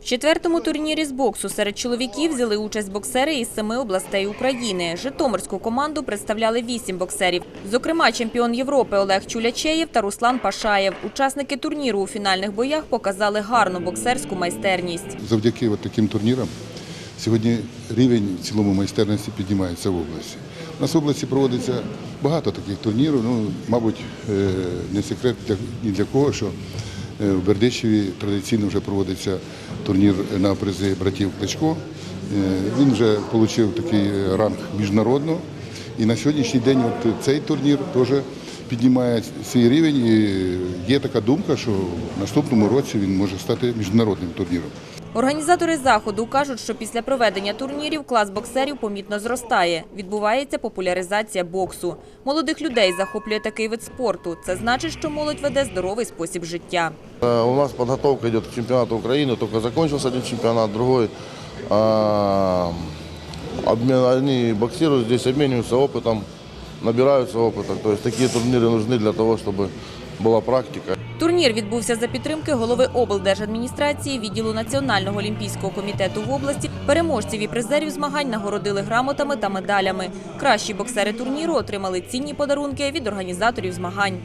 В четвертому турнірі з боксу серед чоловіків взяли участь боксери із семи областей України. Житомирську команду представляли вісім боксерів. Зокрема, чемпіон Європи Олег Чулячеєв та Руслан Пашаєв. Учасники турніру у фінальних боях показали гарну боксерську майстерність. Завдяки от таким турнірам сьогодні рівень в цілому майстерності піднімається в області. У нас в області проводиться багато таких турнірів. Ну, мабуть, е, не секрет для, ні для кого, що в Бердичеві традиційно вже проводиться турнір на призи братів Кличко. Е, Він вже отримав такий ранг міжнародного. І на сьогоднішній день от цей турнір теж піднімає свій рівень. І є така думка, що в наступному році він може стати міжнародним турніром. Організатори заходу кажуть, що після проведення турнірів клас боксерів помітно зростає. Відбувається популяризація боксу. Молодих людей захоплює такий вид спорту. Це значить, що молодь веде здоровий спосіб життя. Э, У нас подготовка идет к чемпионату Украины, только закончился один чемпионат, другой. А, обмен- Они боксируют здесь, обмениваются опытом, набираются опыта. То есть такие турниры нужны для того, чтобы была практика. Турнір відбувся за підтримки голови облдержадміністрації, відділу Національного олімпійського комітету в області. Переможців і призерів змагань нагородили грамотами та медалями. Кращі боксери турніру отримали цінні подарунки від організаторів змагань.